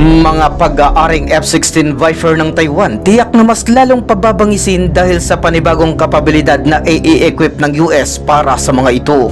Mga pag-aaring F-16 Viper ng Taiwan tiyak na mas lalong pababangisin dahil sa panibagong kapabilidad na i-equip ng US para sa mga ito.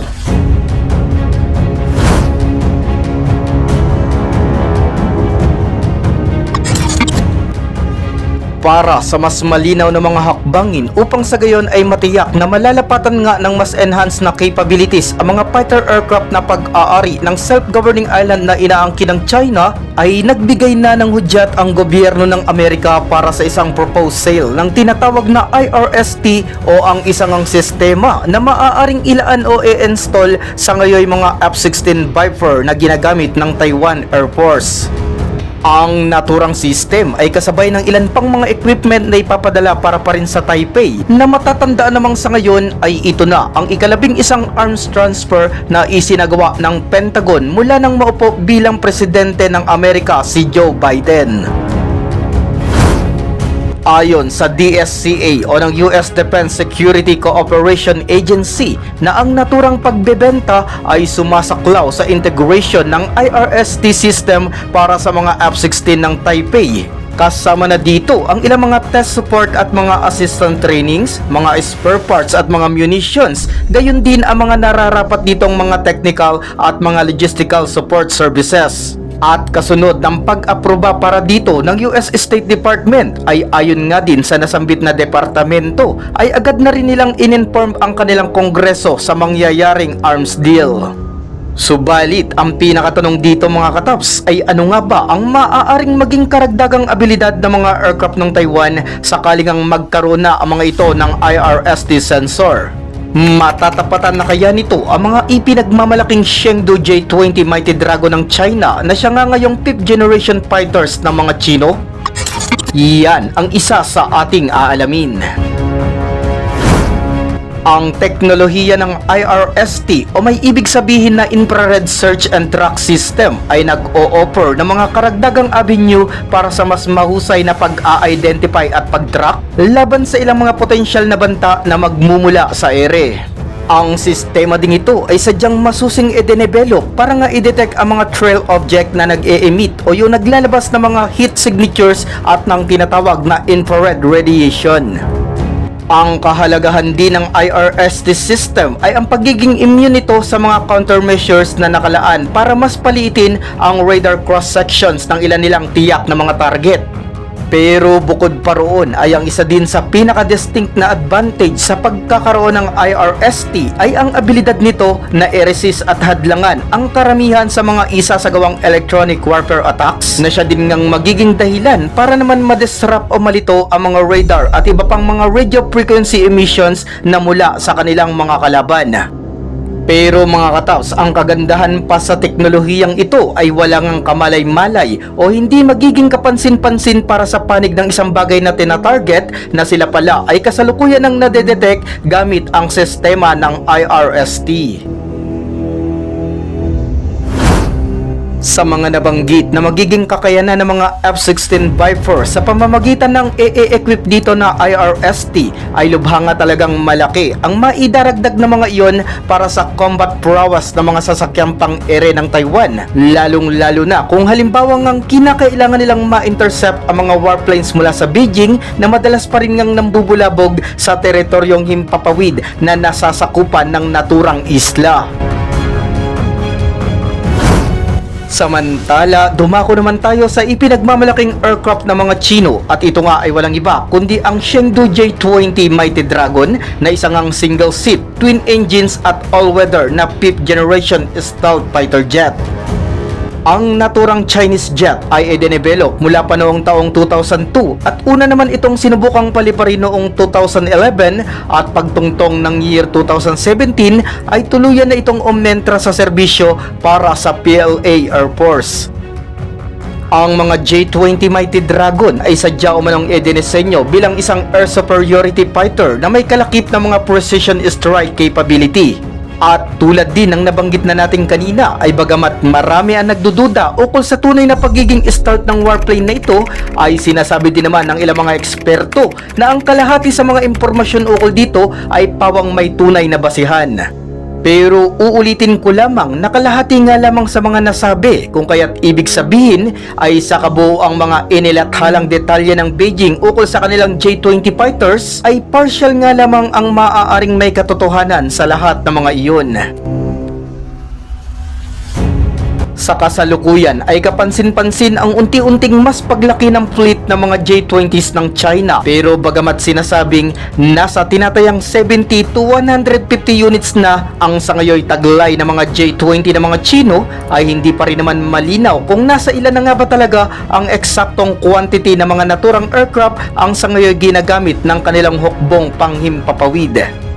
Para sa mas malinaw na mga hakbangin upang sa gayon ay matiyak na malalapatan nga ng mas enhanced na capabilities ang mga fighter aircraft na pag-aari ng self-governing island na inaangkin ng China ay nagbigay na ng hudyat ang gobyerno ng Amerika para sa isang proposed sale ng tinatawag na IRST o ang isang ang sistema na maaaring ilaan o i-install sa ngayon mga F-16 Viper na ginagamit ng Taiwan Air Force. Ang naturang system ay kasabay ng ilan pang mga equipment na ipapadala para pa rin sa Taipei na matatandaan namang sa ngayon ay ito na ang ikalabing isang arms transfer na isinagawa ng Pentagon mula nang maupo bilang presidente ng Amerika si Joe Biden. Ayon sa DSCA o ng US Defense Security Cooperation Agency na ang naturang pagbebenta ay sumasaklaw sa integration ng IRST system para sa mga F-16 ng Taipei. Kasama na dito ang ilang mga test support at mga assistant trainings, mga spare parts at mga munitions, gayon din ang mga nararapat ditong mga technical at mga logistical support services. At kasunod ng pag-aproba para dito ng US State Department ay ayon nga din sa nasambit na departamento ay agad na rin nilang ininform ang kanilang kongreso sa mangyayaring arms deal. Subalit, ang pinakatanong dito mga kataps ay ano nga ba ang maaaring maging karagdagang abilidad ng mga aircraft ng Taiwan sakaling ang magkaroon na ang mga ito ng IRST sensor? Matatapatan na kaya nito ang mga ipinagmamalaking Chengdu J-20 Mighty Dragon ng China na siya nga ngayong 5th generation fighters ng mga Chino? Yan ang isa sa ating aalamin. Ang teknolohiya ng IRST o may ibig sabihin na Infrared Search and Track System ay nag-o-offer ng mga karagdagang avenue para sa mas mahusay na pag-a-identify at pag-track laban sa ilang mga potensyal na banta na magmumula sa ere. Ang sistema ding ito ay sadyang masusing i-develop para nga i-detect ang mga trail object na nag-e-emit o yung naglalabas ng mga heat signatures at ng tinatawag na infrared radiation. Ang kahalagahan din ng IRST system ay ang pagiging immune nito sa mga countermeasures na nakalaan para mas paliitin ang radar cross-sections ng ilan nilang tiyak na mga target. Pero bukod pa roon ay ang isa din sa pinaka-distinct na advantage sa pagkakaroon ng IRST ay ang abilidad nito na i-resist at hadlangan ang karamihan sa mga isa sa gawang electronic warfare attacks na siya din ngang magiging dahilan para naman madisrupt o malito ang mga radar at iba pang mga radio frequency emissions na mula sa kanilang mga kalaban. Pero mga kataps, ang kagandahan pa sa teknolohiyang ito ay walang ang kamalay-malay o hindi magiging kapansin-pansin para sa panig ng isang bagay na tinatarget na sila pala ay kasalukuyan ng nadedetect gamit ang sistema ng IRST. Sa mga nabanggit na magiging kakayanan ng mga F-16 Viper sa pamamagitan ng e-equip dito na IRST ay lubha nga talagang malaki ang maidaragdag na mga iyon para sa combat prowess ng mga sasakyang pang ere ng Taiwan lalong lalo na kung halimbawa ngang kinakailangan nilang ma-intercept ang mga warplanes mula sa Beijing na madalas pa rin ngang nambubulabog sa teritoryong himpapawid na nasasakupan ng naturang isla. Samantala, dumako naman tayo sa ipinagmamalaking aircraft ng mga Chino at ito nga ay walang iba kundi ang Chengdu J-20 Mighty Dragon na isang ang single seat, twin engines at all-weather na 5th generation stealth fighter jet. Ang naturang Chinese jet ay i-develop mula pa noong taong 2002 at una naman itong sinubukang paliparin noong 2011 at pagtungtong ng year 2017 ay tuluyan na itong umentra sa serbisyo para sa PLA Air Force. Ang mga J-20 Mighty Dragon ay sadya umanong idinisenyo bilang isang air superiority fighter na may kalakip na mga precision strike capability. At tulad din ng nabanggit na natin kanina ay bagamat marami ang nagdududa ukol sa tunay na pagiging start ng warplane na ito ay sinasabi din naman ng ilang mga eksperto na ang kalahati sa mga impormasyon ukol dito ay pawang may tunay na basihan. Pero uulitin ko lamang nakalahati nga lamang sa mga nasabi kung kaya't ibig sabihin ay sa kabuoang mga inilathalang detalye ng Beijing ukol sa kanilang J-20 fighters ay partial nga lamang ang maaaring may katotohanan sa lahat ng mga iyon. Sa kasalukuyan ay kapansin-pansin ang unti-unting mas paglaki ng fleet ng mga J-20s ng China. Pero bagamat sinasabing nasa tinatayang 70 to 150 units na ang sa ngayoy taglay ng mga J-20 ng mga Chino ay hindi pa rin naman malinaw kung nasa ilan na nga ba talaga ang eksaktong quantity ng mga naturang aircraft ang sa ngayoy ginagamit ng kanilang hukbong panghimpapawid.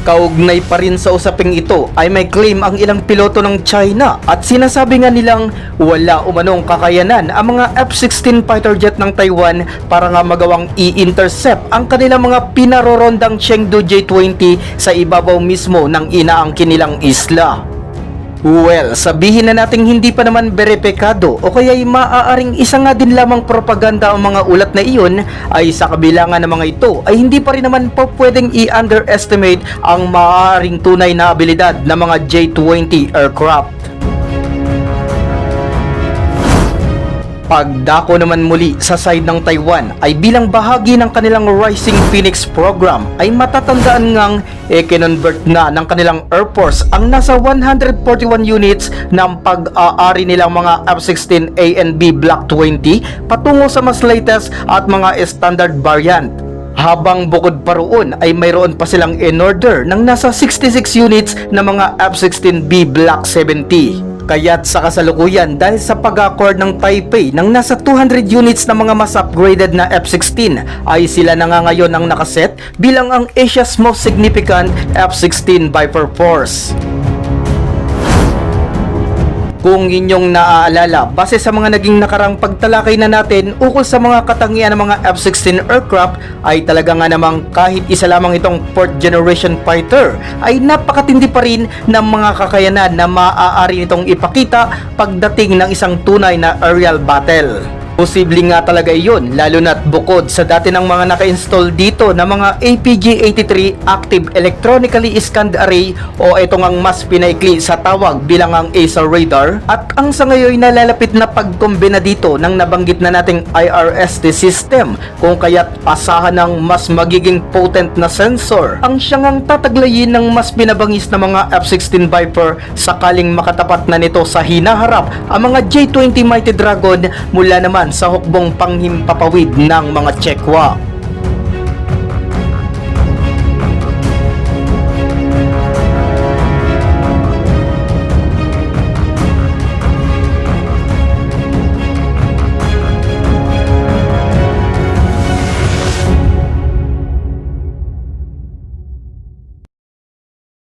Kaugnay pa rin sa usaping ito ay may claim ang ilang piloto ng China at sinasabi nga nilang wala umanong kakayanan ang mga F-16 fighter jet ng Taiwan para nga magawang i-intercept ang kanilang mga pinarorondang Chengdu J-20 sa ibabaw mismo ng inaangkin nilang isla. Well, sabihin na nating hindi pa naman berepekado o kaya'y maaaring isa nga din lamang propaganda ang mga ulat na iyon ay sa kabilangan ng mga ito ay hindi pa rin naman po pwedeng i-underestimate ang maaaring tunay na abilidad ng mga J-20 aircraft. Pagdako naman muli sa side ng Taiwan ay bilang bahagi ng kanilang Rising Phoenix program ay matatandaan ngang i-convert na ng kanilang Air Force ang nasa 141 units ng pag-aari nilang mga F-16 A and B Block 20 patungo sa mas latest at mga standard variant. Habang bukod pa roon ay mayroon pa silang in order ng nasa 66 units na mga F-16B Block 70. Kaya't sa kasalukuyan dahil sa pag-accord ng Taipei ng nasa 200 units na mga mas upgraded na F-16 ay sila na nga ngayon ang nakaset bilang ang Asia's most significant F-16 Viper Force. Kung inyong naaalala, base sa mga naging nakarang pagtalakay na natin ukol sa mga katangian ng mga F-16 aircraft ay talaga nga namang kahit isa lamang itong 4th generation fighter ay napakatindi pa rin ng mga kakayanan na maaari nitong ipakita pagdating ng isang tunay na aerial battle. Posible nga talaga iyon lalo na't bukod sa dati ng mga naka-install dito na mga APG-83 Active Electronically Scanned Array o ito ngang mas pinaikli sa tawag bilang ang ASA radar. At ang sa ngayon nalalapit na pagkombina dito ng nabanggit na nating IRST system kung kaya't asahan ng mas magiging potent na sensor. Ang siyang tataglayin ng mas binabangis na mga F-16 Viper sakaling makatapat na nito sa hinaharap ang mga J-20 Mighty Dragon mula naman sa hukbong panghimpapawid ng mga Chekwa.